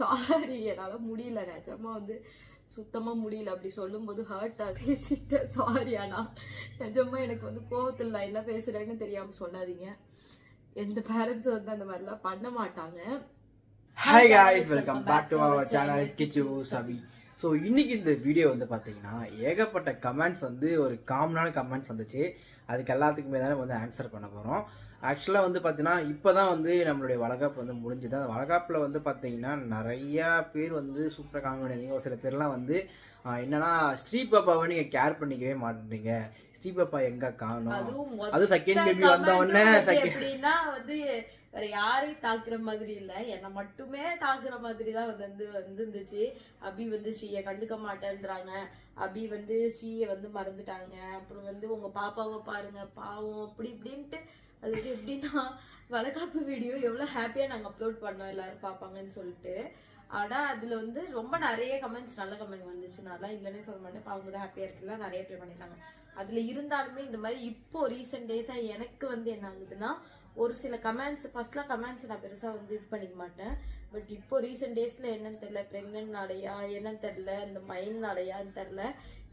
Sorry என்னால் முடியல நிஜமா வந்து சுத்தமாக முடியல. அப்படி சொல்லும்போது ஹர்ட் பேசிட்டேன். சாரி ஆனா நிஜமா எனக்கு வந்து கோவத்தில் நான் என்ன பேசுகிறேன்னு தெரியாமல் சொல்லாதீங்க. எந்த பேரண்ட்ஸும் வந்து அந்த மாதிரிலாம் பண்ண மாட்டாங்க. Hi guys welcome back to our channel Kichu Sabi so இன்னைக்கு இந்த வீடியோ வந்து பார்த்தீங்கன்னா ஏகப்பட்ட கமெண்ட்ஸ் வந்து ஒரு காமனான கமெண்ட்ஸ் வந்துச்சு. அதுக்கு எல்லாத்துக்குமே தானே வந்து ஆன்சர் பண்ண போகிறோம் ஆக்சுவலாக வந்து பார்த்தீங்கன்னா இப்போ தான் வந்து நம்மளுடைய வளகாப்பு வந்து முடிஞ்சுது. அந்த வளகாப்பில் வந்து பார்த்தீங்கன்னா நிறையா பேர் வந்து சூப்பராக காமெடி ஒரு சில பேர்லாம் வந்து என்னன்னா ஸ்ரீ பாப்பாவை நீங்கள் கேர் பண்ணிக்கவே மாட்டேன்றீங்க. ஸ்ரீ பாப்பா எங்கே காணும்? அதுவும் அது செகண்ட் பேபி வந்த உடனே செகண்ட் வந்து வேற யாரையும் தாக்குற மாதிரி இல்ல. என்னை மட்டுமே தாக்குற மாதிரி தான் வந்து வந்து வந்துருந்துச்சு. அபி வந்து ஸ்ரீயை கண்டுக்க மாட்டேன்றாங்க. அபி வந்து ஸ்ரீயை வந்து மறந்துட்டாங்க. அப்புறம் வந்து உங்க பாப்பாவை பாருங்க. பாவம் அப்படி இப்படின்ட்டு அது எப்படின்னா வளகாப்பு வீடியோ எவ்வளோ ஹாப்பியாக நாங்கள் அப்லோட் பண்ணோம் எல்லாரும் பார்ப்பாங்கன்னு சொல்லிட்டு. ஆனால் அதில் வந்து ரொம்ப நிறைய கமெண்ட்ஸ் நல்ல கமெண்ட் வந்துச்சு. நல்லா இல்லைன்னே சொல்ல மாட்டேன். பார்க்கும்போது ஹாப்பியாக இருக்குல்ல நிறைய பேர் பண்ணிருக்காங்க. அதில் இருந்தாலுமே இந்த மாதிரி இப்போ ரீசெண்ட் டேஸாக எனக்கு வந்து என்ன ஆகுதுன்னா ஒரு சில கமெண்ட்ஸ் ஃபர்ஸ்ட்லாம் கமெண்ட்ஸ் நான் பெருசாக வந்து இது பண்ணிக்க மாட்டேன். பட் இப்போ ரீசெண்ட் டேஸில் என்னன்னு தெரில பிரெக்னென்ட்னாலயா என்னன்னு தெரில இந்த மைண்ட்னாலையான்னு தெரில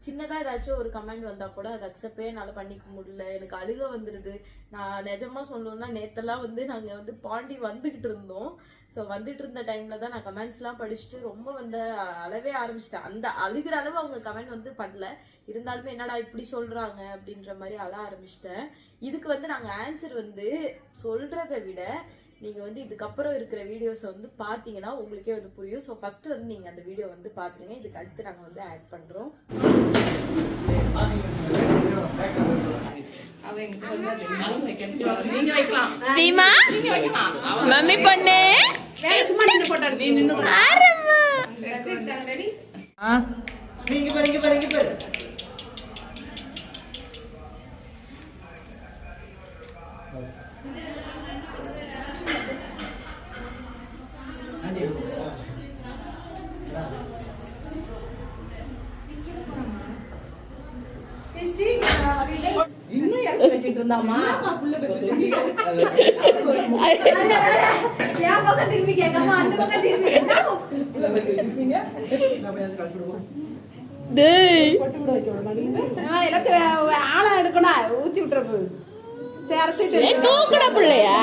சின்னதா ஏதாச்சும் ஒரு கமெண்ட் வந்தா கூட அதை அக்செப்டே என்னால பண்ணிக்க முடியல. எனக்கு அழுக வந்துருது. நான் நிஜமா சொல்லணும்னா நேத்தெல்லாம் வந்து நாங்க வந்து பாண்டி வந்துகிட்டு இருந்தோம். ஸோ வந்துட்டு இருந்த டைம்ல தான் நான் கமெண்ட்ஸ்லாம் படிச்சுட்டு ரொம்ப வந்து அழவே ஆரம்பிச்சிட்டேன். அந்த அழுகிற அளவு அவங்க கமெண்ட் வந்து பண்ணல. இருந்தாலுமே என்னடா இப்படி சொல்றாங்க அப்படின்ற மாதிரி அழ ஆரம்பிச்சிட்டேன். இதுக்கு வந்து நாங்க ஆன்சர் வந்து சொல்றதை விட நீங்க வந்து இதுக்கப்புறம் இருக்கிற வீடியோஸை வந்து பாத்தீங்கன்னா உங்களுக்கே வந்து புரியும். ஸோ ஃபர்ஸ்ட் வந்து நீங்க அந்த வீடியோ வந்து பாத்துருங்க இதுக்கு அடுத்து நாங்க வந்து ஆட் பண்றோம். ஸ்ரீமா? மம்மி பொண்ணு? ஆரம்மா. நீங்க பாரு. டேய். ஆளை எடுக்கணும் ஊத்தி விட்டுறது சேர்த்துட்டு ஏய், தூக்குடா பிள்ளையா.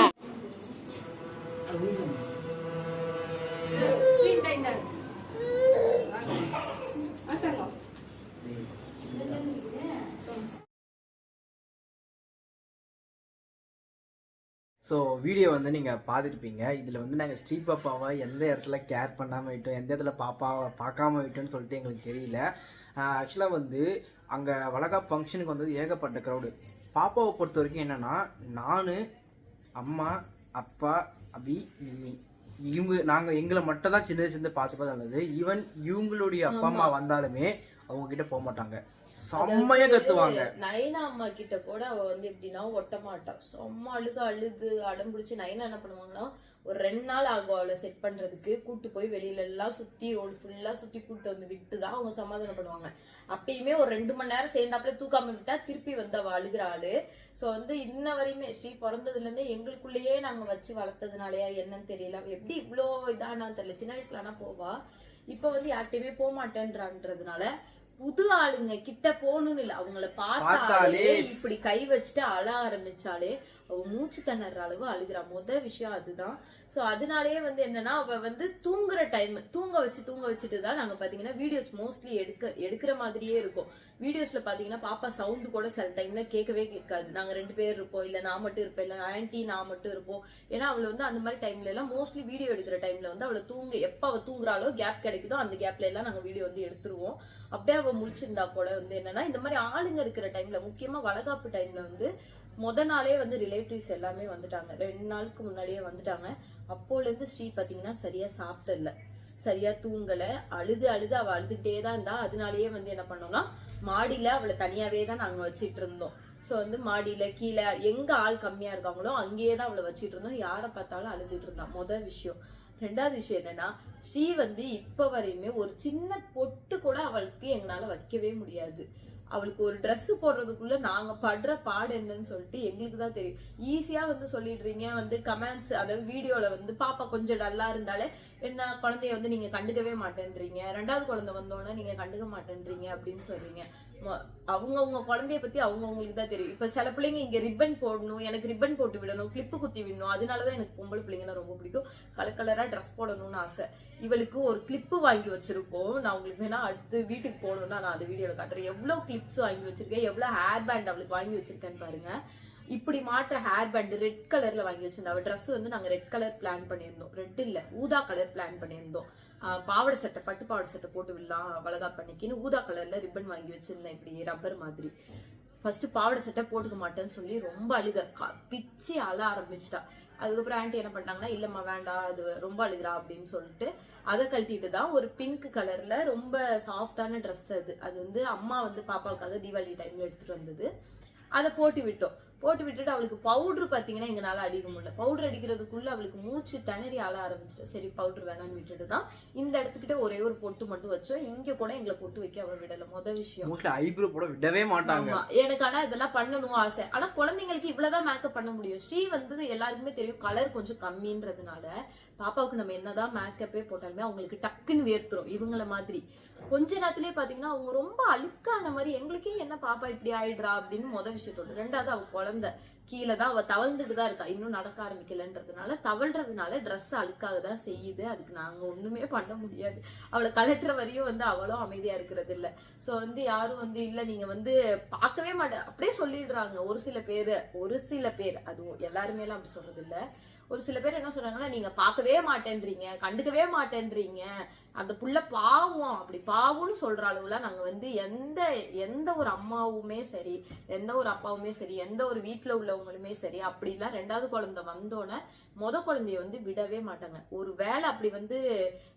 ஸோ வீடியோ வந்து நீங்கள் பார்த்துருப்பீங்க. இதில் வந்து நாங்கள் ஸ்ரீ பாப்பாவை எந்த இடத்துல கேர் பண்ணாமல் விட்டோம் எந்த இடத்துல பாப்பாவை பார்க்காம விட்டோம்னு சொல்லிட்டு எங்களுக்கு தெரியல. ஆக்சுவலாக வந்து அங்கே வளகாப் ஃபங்க்ஷனுக்கு வந்தது ஏகப்பட்ட க்ரௌடு பாப்பாவை பொறுத்த வரைக்கும் என்னென்னா நான் அம்மா அப்பா அபி நிம்மி இவங்க நாங்கள் எங்களை மட்டும் தான் சின்ன சின்ன பார்த்து பார்த்து நல்லது. ஈவன் இவங்களுடைய அப்பா அம்மா வந்தாலுமே அவங்க கிட்ட போக மாட்டாங்க. செம்மையா கத்துவாங்க. நயனா அம்மா கிட்ட கூட அவ வந்து எப்படின்னா ஒட்ட மாட்டா. செம்ம அழுக அழுது அடம் பிடிச்சி நயனா என்ன பண்ணுவாங்கன்னா ஒரு ரெண்டு நாள் ஆகும் அவளை செட் பண்றதுக்கு. கூட்டு போய் வெளியில எல்லாம் சுத்தி ரோடு ஃபுல்லா சுத்தி கூட்டு வந்து விட்டு தான் அவங்க சமாதானம் பண்ணுவாங்க. அப்பயுமே ஒரு ரெண்டு மணி நேரம் சேர்ந்தாப்புல தூக்காம விட்டா திருப்பி வந்து அவ அழுகிற ஆளு. சோ வந்து இன்ன வரையுமே ஸ்ரீ பிறந்ததுல இருந்தே எங்களுக்குள்ளேயே நாங்க வச்சு வளர்த்ததுனாலயா என்னன்னு தெரியல. எப்படி இவ்வளோ இதானான்னு தெரியல. சின்ன வயசுல ஆனா போவா. இப்ப வந்து யார்கிட்டயுமே போக மாட்டேன்றான்றதுனால புது ஆளுங்க கிட்ட போகணும்னு இல்ல. அவங்கள பார்த்தாலே இப்படி கை வச்சுட்டு அழ ஆரம்பிச்சாலே மூச்சு திணற அளவு அழுகிறா. முத விஷயம் அதுதான். சோ அதனாலயே வந்து என்னன்னா அவ வந்து தூங்குற டைம் தூங்க வச்சு தூங்க வச்சுட்டு தான் நாங்க பாத்தீங்கன்னா வீடியோஸ் மோஸ்ட்லி எடுக்க எடுக்கிற மாதிரியே இருக்கும். வீடியோஸ்ல பாத்தீங்கன்னா பாப்பா சவுண்டு கூட சில டைம்ல கேட்கவே கேட்காது. நாங்க ரெண்டு பேர் இருப்போம். இல்ல நான் மட்டும் இருப்பேன். இல்ல ஆன்டி நான் மட்டும் இருப்போம். ஏன்னா அவளை வந்து அந்த மாதிரி டைம்ல எல்லாம் மோஸ்ட்லி வீடியோ எடுக்கிற டைம்ல வந்து அவளை தூங்க எப்ப அவ தூங்குறாளோ கேப் கிடைக்குதோ அந்த கேப்ல எல்லாம் நாங்க வீடியோ வந்து எடுத்துருவோம். அப்படியே அவ முழிச்சிருந்தா கூட வந்து என்னன்னா இந்த மாதிரி ஆளுங்க இருக்கிற டைம்ல முக்கியமா வளகாப்பு டைம்ல வந்து முத நாளே வந்து ரிலேட்டிவ்ஸ் எல்லாமே வந்துட்டாங்க. ரெண்டு நாளுக்கு முன்னாடியே வந்துட்டாங்க. அப்போலேருந்து ஸ்ரீ பார்த்தீங்கன்னா சரியாக சாப்பிடல. சரியாக தூங்கலை. அழுது அழுது அவள் அழுதுகிட்டே தான் இருந்தா. அதனாலயே வந்து என்ன பண்ணோம்னா மாடியில் அவளை தனியாகவே தான் நாங்கள் வச்சிட்டு இருந்தோம். ஸோ வந்து மாடியில் கீழே எங்கே ஆள் கம்மியாக இருக்காங்களோ அங்கேயே தான் அவளை வச்சிட்டு இருந்தோம். யாரை பார்த்தாலும் அழுதுட்டு இருந்தான் முதல் விஷயம். ரெண்டாவது விஷயம் என்னன்னா ஸ்ரீ வந்து இப்போ வரையுமே ஒரு சின்ன பொட்டு கூட அவளுக்கு எங்களால் வைக்கவே முடியாது. அவளுக்கு ஒரு ட்ரெஸ் போடுறதுக்குள்ள நாங்க படுற பாடு என்னன்னு சொல்லிட்டு எங்களுக்கு தான் தெரியும். ஈஸியா வந்து சொல்லிடுறீங்க வந்து கமெண்ட்ஸ் அதாவது வீடியோல வந்து பாப்பா கொஞ்சம் டல்லா இருந்தாலே என்ன குழந்தைய வந்து நீங்க கண்டுக்கவே மாட்டேன்றீங்க. ரெண்டாவது குழந்தை வந்தோடனே நீங்க கண்டுக்க மாட்டேன்றீங்க அப்படின்னு சொல்றீங்க. அவங்கவுங்க குழந்தைய பத்தி அவங்கவுங்களுக்கு தான் தெரியும். இப்ப சில பிள்ளைங்க இங்க ரிப்பன் போடணும் எனக்கு ரிப்பன் போட்டு விடணும் கிளிப்பு குத்தி விடணும் அதனாலதான் எனக்கு பொம்பளை பிள்ளைங்கன்னா ரொம்ப பிடிக்கும். கலர் கலரா ட்ரெஸ் போடணும்னு ஆசை. இவளுக்கு ஒரு கிளிப்பு வாங்கி வச்சிருக்கோம். நான் உங்களுக்கு வேணா அடுத்து வீட்டுக்கு போகணும்னா நான் அந்த வீடியோல காட்டுறேன். எவ்வளவு கிளிப்ஸ் வாங்கி வச்சிருக்கேன் எவ்வளவு ஹேர் பேண்ட் அவளுக்கு வாங்கி வச்சிருக்கேன்னு பாருங்க. இப்படி மாற்ற ஹேர் பேண்ட் ரெட் கலர்ல வாங்கி வச்சிருந்தோம் அவள் ட்ரெஸ் வந்து நாங்க ரெட் கலர் பிளான் பண்ணியிருந்தோம். ரெட் இல்ல ஊதா கலர் பிளான் பண்ணியிருந்தோம். பாவாடை சட்டை பட்டு பாவாடை சட்டை போட்டு விடலாம் அழகா பண்ணிக்கின்னு ஊதா கலர்ல ரிப்பன் வாங்கி வச்சிருந்தேன் இப்படி ரப்பர் மாதிரி. ஃபர்ஸ்ட் பாவாடை சட்டை போட்டுக்க மாட்டேன்னு சொல்லி ரொம்ப அழுக. பிச்சு பிச்சி அழ ஆரம்பிச்சிட்டா. அதுக்கப்புறம் ஆண்டி என்ன பண்ணிட்டாங்கன்னா இல்லம்மா வேண்டாம் அது ரொம்ப அழுகிறா அப்படின்னு சொல்லிட்டு அதை கழட்டிட்டு தான் ஒரு பிங்க் கலர்ல ரொம்ப சாஃப்டான ட்ரெஸ் அது. அது வந்து அம்மா வந்து பாப்பாவுக்காக தீபாவளி டைம்ல எடுத்துட்டு வந்தது. அதை போட்டு விட்டோம். போட்டு விட்டுட்டு அவளுக்கு பவுடர் பாத்தீங்கன்னா எங்களால அடிக்க முடியல. பவுடர் அடிக்கிறதுக்குள்ள அவளுக்கு மூச்சு திணறி ஆள ஆரம்பிச்சிட்டு சரி பவுடர் வேணாம்னு விட்டுட்டு தான் இந்த இடத்துக்கிட்ட ஒரே ஒரு பொட்டு மட்டும் வச்சோம். இங்க கூட எங்களை பொட்டு வைக்க அவ விடல. முத விஷயம். ஐப்ரோ போட விடவே மாட்டாங்க. எனக்கு ஆனா இதெல்லாம் பண்ணணும் ஆசை. ஆனா குழந்தைங்களுக்கு இவ்வளவுதான் மேக்கப் பண்ண முடியும். ஸ்ரீ வந்து எல்லாருக்குமே தெரியும் கலர் கொஞ்சம் கம்மின்றதுனால பாப்பாவுக்கு நம்ம என்னதான் மேக்கப்பே போட்டாலுமே அவங்களுக்கு டக்குன்னு வேர்த்துரும். இவங்கள மாதிரி. கொஞ்ச நேரத்திலேயே பாத்தீங்கன்னா அவங்க ரொம்ப அழுக்கான மாதிரி எங்களுக்கே என்ன பாப்பா இப்படி ஆயிடுறா? அப்படின்னு முத விஷயத்தோட. ரெண்டாவது அவ குழந்தை பிறந்த கீழே தான் அவள் தவழ்ந்துட்டு தான் இருக்கா. இன்னும் நடக்க ஆரம்பிக்கலன்றதுனால தவழ்றதுனால ட்ரெஸ் அழுக்காக தான் செய்யுது. அதுக்கு நாங்கள் ஒன்றுமே பண்ண முடியாது. அவளை கலட்டுற வரையும் வந்து அவளும் அமைதியாக இருக்கிறது இல்லை ஸோ வந்து யாரும் வந்து இல்லை நீங்கள் வந்து பார்க்கவே மாட்டேன் அப்படியே சொல்லிடுறாங்க. ஒரு சில பேர் ஒரு சில பேர் அதுவும் எல்லாருமேலாம் அப்படி சொல்கிறது இல்லை ஒரு சில பேர் என்ன சொல்றாங்கன்னா நீங்க பார்க்கவே மாட்டேன்றீங்க கண்டுக்கவே மாட்டேன்றீங்க. அந்த புள்ள பாவம் அப்படி பாவம்னு சொல்ற அளவுல நாங்க வந்து எந்த எந்த ஒரு அம்மாவுமே சரி எந்த ஒரு அப்பாவுமே சரி எந்த ஒரு வீட்ல உள்ளவங்களுமே சரி அப்படிலாம் ரெண்டாவது குழந்தை வந்தோடனே முத குழந்தைய வந்து விடவே மாட்டாங்க. ஒரு வேளை அப்படி வந்து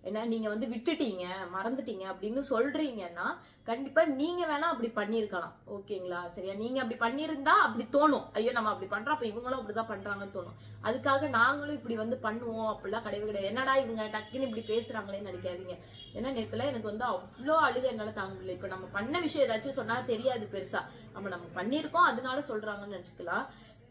என்ன நீங்க வந்து விட்டுட்டீங்க மறந்துட்டீங்க அப்படின்னு சொல்றீங்கன்னா கண்டிப்பா நீங்க வேணா அப்படி பண்ணிருக்கலாம் ஓகேங்களா? சரியா? நீங்க அப்படி பண்ணிருந்தா அப்படி தோணும். ஐயோ நம்ம அப்படி பண்றோம் அப்ப இவங்களும் அப்படிதான் பண்றாங்கன்னு தோணும். அதுக்காக நாங்களும் இப்படி வந்து பண்ணுவோம் அப்படிலாம் கிடையவே கிடையாது. என்னடா இவங்க டக்குன்னு இப்படி பேசுறாங்களேன்னு நினைக்காதீங்க. ஏன்னா நேத்துல எனக்கு வந்து அவ்வளோ அழுக என்னால தாங்க முடியல. இப்ப நம்ம பண்ண விஷயம் ஏதாச்சும் சொன்னா தெரியாது பெருசா. நம்ம நம்ம பண்ணிருக்கோம் அதனால சொல்றாங்கன்னு நினைச்சுக்கலாம்.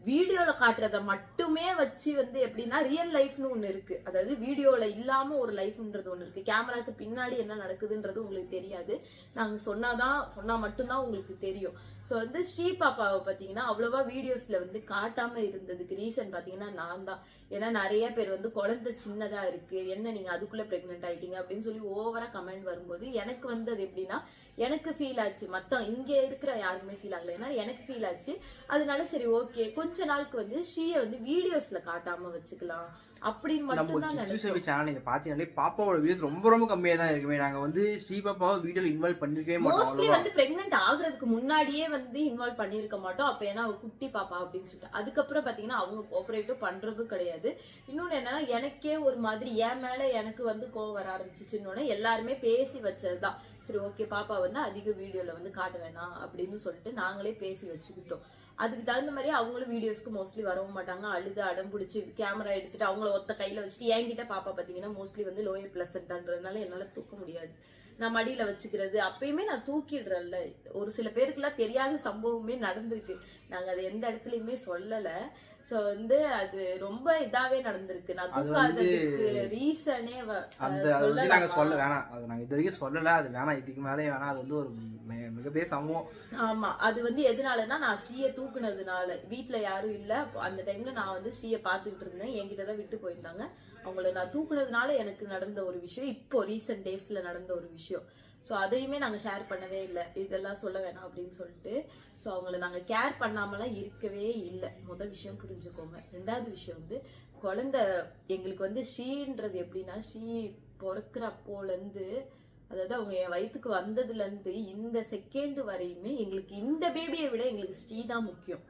வீடியோல காட்டுறத மட்டுமே வச்சு வந்து எப்படின்னா ரியல் லைஃப்னு ஒண்ணு இருக்கு. அதாவது வீடியோல இல்லாம ஒரு லைஃப்ன்றது ஒண்ணு இருக்கு. கேமராக்கு பின்னாடி என்ன நடக்குதுன்றது உங்களுக்கு தெரியாது. நாங்க சொன்னாதான் சொன்னா மட்டும்தான் உங்களுக்கு தெரியும். ஸோ வந்து ஸ்ரீ பாப்பாவை பார்த்தீங்கன்னா அவ்வளோவா வீடியோஸ்ல வந்து காட்டாம இருந்ததுக்கு ரீசன் பார்த்தீங்கன்னா நான் தான். ஏன்னா நிறைய பேர் வந்து குழந்தை சின்னதா இருக்கு. என்ன நீங்க அதுக்குள்ள பிரெக்னென்ட் ஆயிட்டீங்க அப்படின்னு சொல்லி ஓவரா கமெண்ட் வரும்போது எனக்கு வந்து அது எப்படின்னா எனக்கு ஃபீல் ஆச்சு. மற்ற இங்க இருக்கிற யாருக்குமே ஃபீல் ஆகல. ஏன்னா எனக்கு ஃபீல் ஆச்சு. அதனால சரி ஓகே கொஞ்சம் கொஞ்ச நாளுக்கு வந்து ஸ்ரீயை வந்து வீடியோஸ்ல காட்டாம வச்சுக்கலாம் அப்படின்னு மட்டும் தான் நினைச்சோம். சேனல் நீங்க பாத்தீங்கன்னாலே பாப்பாவோட வீடியோஸ் ரொம்ப ரொம்ப கம்மியா தான் இருக்குமே. நாங்க வந்து ஸ்ரீ பாப்பாவை வீடியோல இன்வால்வ் பண்ணிருக்கவே மாட்டோம் மோஸ்ட்லி வந்து பிரெக்னென்ட் ஆகுறதுக்கு முன்னாடியே வந்து இன்வால்வ் பண்ணிருக்க மாட்டோம். அப்ப ஏன்னா அவ குட்டி பாப்பா அப்படின்னு சொல்லிட்டு. அதுக்கப்புறம் பாத்தீங்கன்னா அவங்க கோஆபரேட்டும் பண்றதும் கிடையாது. இன்னொன்னு என்னன்னா எனக்கே ஒரு மாதிரி என் மேல எனக்கு வந்து கோவம் வர ஆரம்பிச்சிச்சுன்னு எல்லாருமே பேசி வச்சதுதான். சரி ஓகே பாப்பா வந்து அதிக வீடியோல வந்து காட்ட வேணாம் அப்படின்னு சொல்லிட்டு நாங்களே பேசி வச்சுக்கிட்டோம். அதுக்கு தகுந்த மாதிரி அவங்களும் வீடியோஸ்க்கு மோஸ்ட்லி வரவும் மாட்டாங்க. அழுது அடம் பிடிச்சி கேமரா எடுத்துட்டு அவங்கள ஒத்த கையில வச்சுட்டு என்கிட்ட பாப்பா பாத்தீங்கன்னா மோஸ்ட்லி வந்து லோயர் பிளசன்டான்றதுனால என்னால தூக்க முடியாது. நான் மடியில வச்சுக்கிறது. அப்பயுமே நான் தூக்கிடுறேன்ல. ஒரு சில பேருக்குலாம் தெரியாத சம்பவமே நடந்திருக்கு. நாங்க அதை எந்த இடத்துலயுமே சொல்லலை. சோ வந்து அது ரொம்ப இதாவே நடந்திருக்கு. நான் தூக்காததுக்கு ரீசனே அந்த வந்து நாங்க சொல்ல வேணாம். அது நாங்க இது வரைக்கும் சொல்லல அது வேணாம். இதுக்கு மேலே வேணாம். அது வந்து ஒரு மிகப்பெரிய சம்பவம். ஆமா. அது வந்து எதனாலன்னா நான் ஸ்ரீயை தூக்குனதுனால. வீட்ல யாரும் இல்ல. அந்த டைம்ல நான் வந்து ஸ்ரீயை பாத்துக்கிட்டு இருந்தேன். என்கிட்ட தான் விட்டு போயிருந்தாங்க. அவங்கள நான் தூக்குனதுனால எனக்கு நடந்த ஒரு விஷயம் இப்போ ரீசெண்ட் டேஸ்ல நடந்த ஒரு விஷயம். ஸோ அதையுமே நாங்கள் ஷேர் பண்ணவே இல்லை. இதெல்லாம் சொல்ல வேணாம் அப்படின்னு சொல்லிட்டு. ஸோ அவங்கள நாங்கள் கேர் பண்ணாமலாம் இருக்கவே இல்லை. முதல் விஷயம் புரிஞ்சுக்கோங்க. ரெண்டாவது விஷயம் வந்து குழந்த எங்களுக்கு வந்து ஸ்ரீன்றது எப்படின்னா ஸ்ரீ பிறக்கிறப்போலேருந்து அதாவது அவங்க என் வயித்துக்கு வந்ததுலேருந்து இந்த செகண்ட் வரையுமே எங்களுக்கு இந்த பேபியை விட எங்களுக்கு ஸ்ரீ தான் முக்கியம்.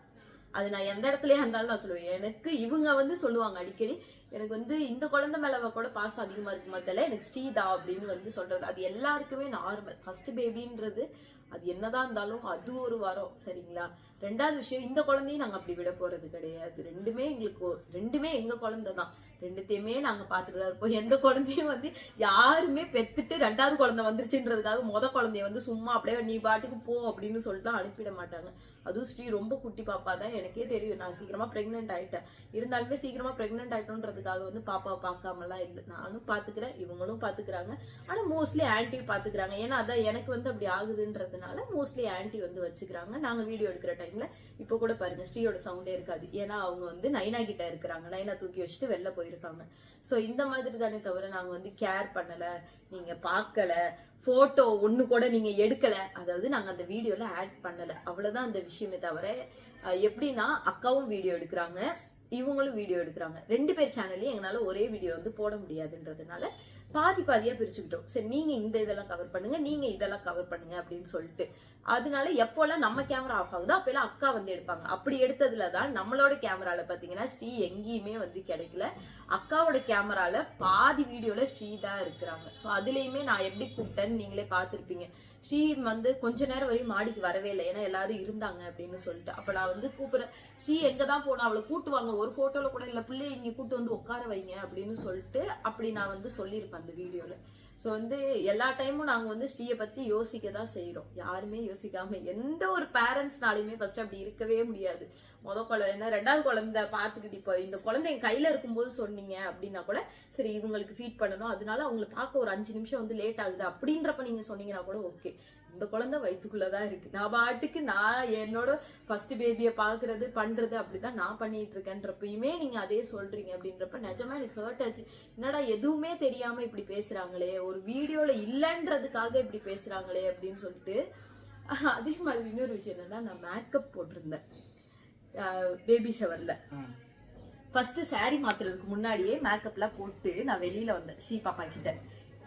அது நான் எந்த இடத்துலயே இருந்தாலும் நான் சொல்லுவேன். எனக்கு இவங்க வந்து சொல்லுவாங்க அடிக்கடி எனக்கு வந்து இந்த குழந்தை மேலே கூட பாசம் அதிகமாக இருக்குமா தெரியல எனக்கு ஸ்ரீதா அப்படின்னு வந்து சொல்கிறது அது எல்லாருக்குமே நார்மல் ஃபஸ்ட்டு பேபின்றது அது என்னதான் இருந்தாலும் அது ஒரு வாரம் சரிங்களா? ரெண்டாவது விஷயம் இந்த குழந்தையும் நாங்கள் அப்படி விட போகிறது கிடையாது. ரெண்டுமே எங்களுக்கு ரெண்டுமே எங்கள் குழந்தை தான் ரெண்டுத்தையுமே நாங்கள் பார்த்துட்டு தான் இருப்போம். எந்த குழந்தையும் வந்து யாருமே பெத்துட்டு ரெண்டாவது குழந்தை வந்துருச்சுன்றதுக்காக முத குழந்தைய வந்து சும்மா அப்படியே நீ பாட்டுக்கு போ அப்படின்னு சொல்லிட்டு அனுப்பிட மாட்டாங்க. அதுவும் ஸ்ரீ ரொம்ப குட்டி பாப்பா தான். எனக்கே தெரியும். நான் சீக்கிரமா ப்ரெக்னென்ட் ஆயிட்டேன். இருந்தாலுமே சீக்கிரமா ப்ரெக்னென்ட் ஆயிட்டோன்றதுக்காக வந்து பாப்பாவை பார்க்காமலாம் இல்லை. நானும் பார்த்துக்கிறேன். இவங்களும் பார்த்துக்கிறாங்க. ஆனால் மோஸ்ட்லி ஆன்டி பார்த்துக்கிறாங்க. ஏன்னா அதான் எனக்கு வந்து அப்படி ஆகுதுன்றதுனால மோஸ்ட்லி ஆன்டி வந்து வச்சுக்கிறாங்க. நாங்கள் வீடியோ எடுக்கிற டைம்ல இப்போ கூட பாருங்க ஸ்ரீயோட சவுண்டே இருக்காது. ஏன்னா அவங்க வந்து நைனா கிட்ட இருக்கிறாங்க. நைனா தூக்கி வச்சுட்டு வெளில போயிருக்காங்க. சோ இந்த மாதிரி தானே தவிர நாங்க வந்து கேர் பண்ணல நீங்க பார்க்கல ஃபோட்டோ ஒண்ணு கூட நீங்க எடுக்கல. அதாவது நாங்க அந்த வீடியோல ஆட் பண்ணல. அவ்வளவுதான் அந்த விஷயமே தவிர எப்படின்னா அக்காவும் வீடியோ எடுக்கிறாங்க. இவங்களும் வீடியோ எடுக்கிறாங்க. ரெண்டு பேர் சேனல்லையும் எங்களால ஒரே வீடியோ வந்து போட முடியாதுன்றதுனால பாதி பாதியா பிரிச்சுக்கிட்டோம். சரி நீங்க இந்த இதெல்லாம் கவர் பண்ணுங்க நீங்க இதெல்லாம் கவர் பண்ணுங்க அப்படின்னு சொல்லிட்டு. அதனால எப்போல்லாம் நம்ம கேமரா ஆஃப் ஆகுதோ அப்பெல்லாம் அக்கா வந்து எடுப்பாங்க. அப்படி எடுத்ததுல தான் நம்மளோட கேமரால பாத்தீங்கன்னா ஸ்ரீ எங்கேயுமே வந்து கிடைக்கல. அக்காவோட கேமரால பாதி வீடியோல ஸ்ரீ தான் இருக்கிறாங்க. ஸோ அதுலயுமே நான் எப்படி கூப்பிட்டேன்னு நீங்களே பார்த்துருப்பீங்க. ஸ்ரீ வந்து கொஞ்ச நேரம் வரையும் மாடிக்கு வரவே இல்லை. ஏன்னா எல்லாரும் இருந்தாங்க அப்படின்னு சொல்லிட்டு. அப்ப நான் வந்து கூப்பிடுறேன். ஸ்ரீ எங்க தான் போனா அவளை கூட்டுவாங்க ஒரு போட்டோல கூட இல்ல. பிள்ளைய இங்க கூட்டு வந்து உட்கார வைங்க அப்படின்னு சொல்லிட்டு அப்படி நான் வந்து சொல்லியிருப்பேன் அந்த வீடியோல. ஸோ வந்து எல்லா டைமும் நாங்கள் வந்து ஸ்ரீயை பற்றி யோசிக்க தான் செய்கிறோம் யாருமே யோசிக்காம எந்த ஒரு பேரண்ட்ஸ்னாலையுமே ஃபஸ்ட்டு அப்படி இருக்கவே முடியாது. மொதல் குழந்தை ரெண்டாவது குழந்தை பார்த்துக்கிட்டு இப்போ இந்த குழந்தை என் கையில் இருக்கும்போது சொன்னீங்க அப்படின்னா கூட சரி இவங்களுக்கு ஃபீட் பண்ணணும். அதனால அவங்களை பார்க்க ஒரு அஞ்சு நிமிஷம் வந்து லேட் ஆகுது. அப்படின்றப்ப நீங்கள் சொன்னீங்கன்னா கூட ஓகே இந்த குழந்தை வயித்துக்குள்ளதான் இருக்கு. நான் பாட்டுக்கு நான் என்னோட ஃபர்ஸ்ட் பேபியை பாக்குறது பண்றது அப்படிதான் நான் பண்ணிட்டு இருக்கேன்றப்பயுமே நீங்க அதே சொல்றீங்க அப்படின்றப்ப நிஜமா எனக்கு ஹர்ட் ஆச்சு. என்னடா எதுவுமே தெரியாம இப்படி பேசுறாங்களே ஒரு வீடியோல இல்லைன்றதுக்காக இப்படி பேசுறாங்களே அப்படின்னு சொல்லிட்டு அதே மாதிரி இன்னொரு விஷயம் என்னன்னா நான் மேக்கப் போட்டிருந்தேன். பேபி ஷவர்ல ஃபர்ஸ்ட் saree மாத்துறதுக்கு முன்னாடியே மேக்கப்லாம் போட்டு நான் வெளியில வந்தேன். ஸ்ரீ பாப்பா கிட்ட.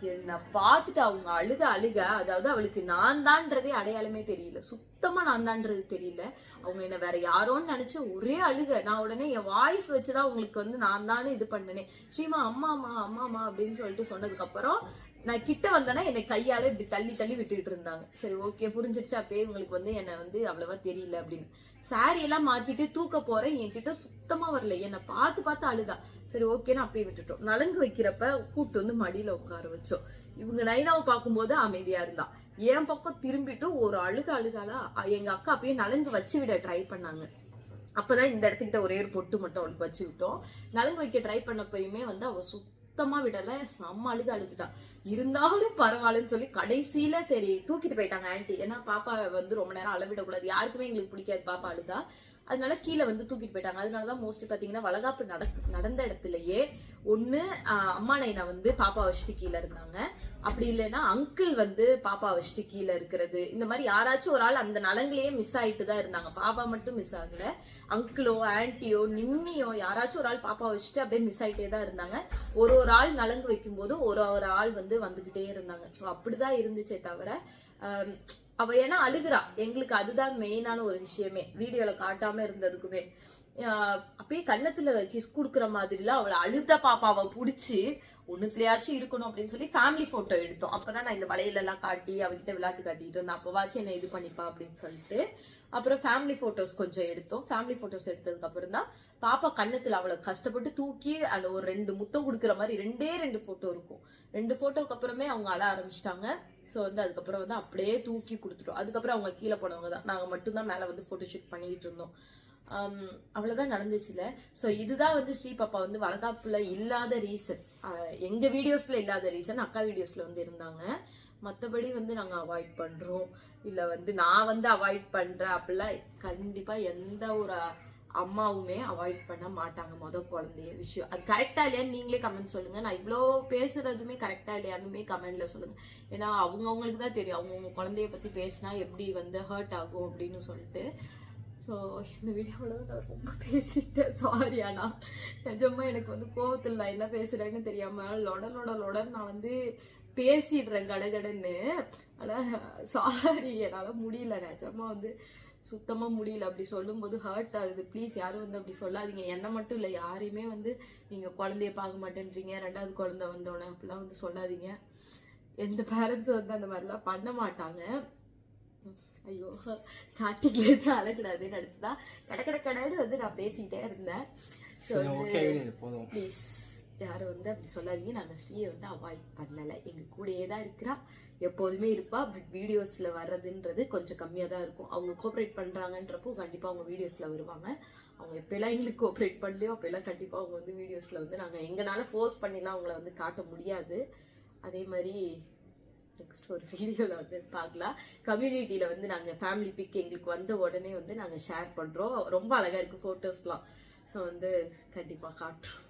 என்னை பார்த்துட்டு அவங்க அழுத அழுக அதாவது அவளுக்கு நான் தான்றதே அடையாளமே தெரியல. சுத்தமா நான் தான்றது தெரியல. அவங்க என்ன வேற யாரோன்னு நினைச்சு ஒரே அழுக. நான் உடனே என் வாய்ஸ் வச்சுதான் அவங்களுக்கு வந்து நான் தானே இது பண்ணனே. ஸ்ரீமா அம்மாமா அம்மாமா அப்படின்னு சொல்லிட்டு சொன்னதுக்கு அப்புறம் நான் கிட்ட வந்தேன்னா என்னை கையால இப்படி தள்ளி தள்ளி விட்டுட்டு இருந்தாங்க. சரி ஓகே புரிஞ்சிருச்சு அப்பயே இவங்களுக்கு வந்து என்னை வந்து அவ்வளவா தெரியல அப்படின்னு. சாரி எல்லாம் மாத்திட்டு தூக்க போறேன். என்கிட்ட சுத்தமா வரல. என்னை பார்த்து பார்த்து அழுதா. சரி ஓகேன்னு அப்பயே விட்டுட்டோம். நலங்கு வைக்கிறப்ப கூட்டு வந்து மடியில உட்கார வச்சோம். இவங்க நைனாவை பார்க்கும்போது அமைதியா இருந்தா. என் பக்கம் திரும்பிட்டு ஒரு அழுக அழுதாளா எங்க அக்கா அப்பயே நலங்கு வச்சு விட ட்ரை பண்ணாங்க. அப்பதான் இந்த இடத்துக்கிட்ட ஒரே ஒரு பொட்டு மட்டும் அவளுக்கு வச்சு விட்டோம். நலங்கு வைக்க ட்ரை பண்ணப்பயுமே வந்து அவ சுத்தமா விடல. செம்ம அழுது அழுதுட்டா. இருந்தாலும் பரவாயில்லன்னு சொல்லி கடைசியில சரி தூக்கிட்டு போயிட்டாங்க ஆன்ட்டி ஏன்னா பாப்பா வந்து ரொம்ப நேரம் அளவிடக்கூடாது. யாருக்குமே எங்களுக்கு பிடிக்காது. பாப்பா அழுதா. அதனால கீழே வந்து தூக்கிட்டு போயிட்டாங்க. அதனாலதான் மோஸ்ட்லி பாத்தீங்கன்னா வளகாப்பு நட நடந்த இடத்துலயே ஒண்ணு அம்மா நைனா வந்து பாப்பா வச்சுட்டு கீழே இருந்தாங்க. அப்படி இல்லைன்னா அங்கிள் வந்து பாப்பா வச்சுட்டு கீழே இருக்கிறது. இந்த மாதிரி யாராச்சும் ஒரு ஆள் அந்த நலங்களையே மிஸ் ஆயிட்டு தான் இருந்தாங்க. பாப்பா மட்டும் மிஸ் ஆகல. அங்கிளோ ஆன்ட்டியோ நிம்மியோ யாராச்சும் ஒரு ஆள் பாப்பா வச்சுட்டு அப்படியே மிஸ் ஆயிட்டே தான் இருந்தாங்க. ஒரு ஒரு ஆள் நலங்கு வைக்கும்போதும் ஒரு ஒரு ஆள் வந்து வந்துகிட்டே இருந்தாங்க. ஸோ அப்படிதான் இருந்துச்சே தவிர அவ ஏன்னா அழுகுறா. எங்களுக்கு அதுதான் மெயினான ஒரு விஷயமே. வீடியோல காட்டாம இருந்ததுக்குமே. ஆஹ் அப்படியே கன்னத்துல கிஸ் கொடுக்குற மாதிரிலாம் அவளை அழுத பாப்பாவை புடிச்சு ஒண்ணுத்துலயாச்சும் இருக்கணும் அப்படின்னு சொல்லி ஃபேமிலி போட்டோ எடுத்தோம். அப்பதான் நான் இந்த வளையல எல்லாம் காட்டி அவகிட்ட விளையாட்டு காட்டிட்டு இருந்தேன். அப்பவாச்சும் என்ன இது பண்ணிப்பா அப்படின்னு சொல்லிட்டு. அப்புறம் ஃபேமிலி போட்டோஸ் கொஞ்சம் எடுத்தோம். ஃபேமிலி போட்டோஸ் எடுத்ததுக்கு அப்புறம் தான் பாப்பா கன்னத்துல அவளை கஷ்டப்பட்டு தூக்கி அந்த ஒரு ரெண்டு முத்தம் கொடுக்குற மாதிரி ரெண்டே ரெண்டு போட்டோ இருக்கும். ரெண்டு போட்டோக்கு அப்புறமே அவங்க அழ ஆரம்பிச்சிட்டாங்க. ஸோ வந்து அதுக்கப்புறம் வந்து அப்படியே தூக்கி கொடுத்துட்டோம். அதுக்கப்புறம் அவங்க கீழே போனவங்க தான். நாங்கள் மட்டும்தான் மேலே வந்து ஃபோட்டோ ஷூட் பண்ணிட்டு இருந்தோம். Um, அவ்வளோதான் நடந்துச்சுல. ஸோ இதுதான் வந்து ஸ்ரீ பாப்பா வந்து வளகாப்பில் இல்லாத ரீசன் எங்கள் வீடியோஸில் இல்லாத ரீசன் அக்கா வீடியோஸில் வந்து இருந்தாங்க. மற்றபடி வந்து நாங்கள் அவாய்ட் பண்ணுறோம் இல்லை வந்து நான் வந்து அவாய்ட் பண்ணுறேன் அப்படிலாம் கண்டிப்பாக எந்த ஒரு அம்மாவுமே அவாய்ட் பண்ண மாட்டாங்க முத குழந்தைய. விஷயம் அது கரெக்டா இல்லையான்னு நீங்களே கமெண்ட் சொல்லுங்க. நான் இவ்வளோ பேசுறதுமே கரெக்டா இல்லையானுமே கமெண்ட்ல சொல்லுங்க. ஏன்னா அவங்கவுங்களுக்கு தான் தெரியும். அவங்கவுங்க குழந்தைய பத்தி பேசினா எப்படி வந்து ஹர்ட் ஆகும் அப்படின்னு சொல்லிட்டு. ஸோ இந்த வீடியோவில் நான் ரொம்ப பேசிட்டேன். சாரி ஆனால் நிஜமா எனக்கு வந்து கோவத்தில் நான் என்ன பேசுறேன்னு தெரியாமல் லொட லொட லொடன்னு நான் வந்து பேசிடுறேன் கடகடன்னு. ஆனால் சாரி என்னால் முடியல. நிஜமா வந்து சுத்தமாக முடியல. அப்படி சொல்லும்போது ஹர்ட் ஆகுது. ப்ளீஸ் யாரும் வந்து அப்படி சொல்லாதீங்க. என்ன மட்டும் இல்லை யாரையுமே வந்து நீங்கள் குழந்தைய பார்க்க மாட்டேன்றீங்க. ரெண்டாவது குழந்தை வந்தோடனே அப்படிலாம் வந்து சொல்லாதீங்க. எந்த பேரண்ட்ஸும் வந்து அந்த மாதிரிலாம் பண்ண மாட்டாங்க. ஐயோ ஸ்டார்டிங்லேருந்து அழக்கூடாதுன்னு அடுத்து தான் கடை கடை கடைன்னு வந்து நான் பேசிக்கிட்டே இருந்தேன். ஸோ ப்ளீஸ் யாரும் வந்து அப்படி சொல்லாதீங்க. நாங்கள் ஸ்ரீயை வந்து அவாய்ட் பண்ணலை. எங்கள் கூடயே தான் இருக்கிறா. எப்போதுமே இருப்பா. பட் வீடியோஸில் வர்றதுன்றது கொஞ்சம் கம்மியாக தான் இருக்கும். அவங்க கோஆப்ரேட் பண்ணுறாங்கன்றப்போ கண்டிப்பாக அவங்க வீடியோஸில் வருவாங்க. அவங்க எப்போல்லாம் எங்களுக்கு கோஆப்ரேட் பண்ணலையோ அப்போல்லாம் கண்டிப்பாக அவங்க வந்து வீடியோஸில் வந்து நாங்கள் எங்களால் ஃபோர்ஸ் பண்ணிலாம் அவங்கள வந்து காட்ட முடியாது. அதே மாதிரி நெக்ஸ்ட் ஒரு வீடியோவில் வந்து பார்க்கலாம். கம்யூனிட்டியில் வந்து நாங்கள் ஃபேமிலி பிக் எங்களுக்கு வந்த உடனே வந்து நாங்கள் ஷேர் பண்ணுறோம் ரொம்ப அழகாக இருக்குது ஃபோட்டோஸ்லாம் ஸோ வந்து கண்டிப்பாக காட்டுறோம்.